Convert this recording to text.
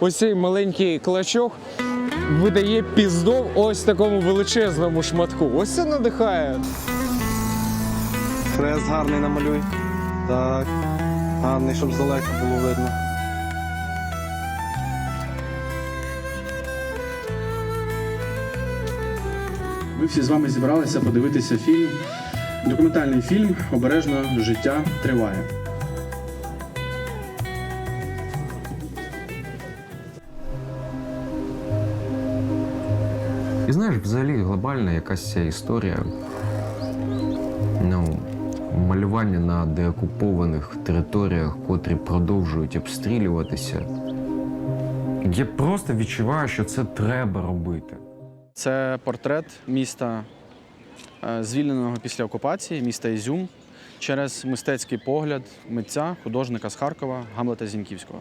ось цей маленький клочок видає піздов ось такому величезному шматку. Ось це надихає. Хрест гарний намалюй. Так. Гарний, щоб здалека було видно. Ми всі з вами зібралися подивитися фільм, документальний фільм Обережно життя триває. І знаєш, взагалі глобальна якась ця історія. Ну, малювання на деокупованих територіях, котрі продовжують обстрілюватися. Я просто відчуваю, що це треба робити. Це портрет міста, е, звільненого після окупації, міста Ізюм, через мистецький погляд митця, художника з Харкова Гамлета Зіньківського.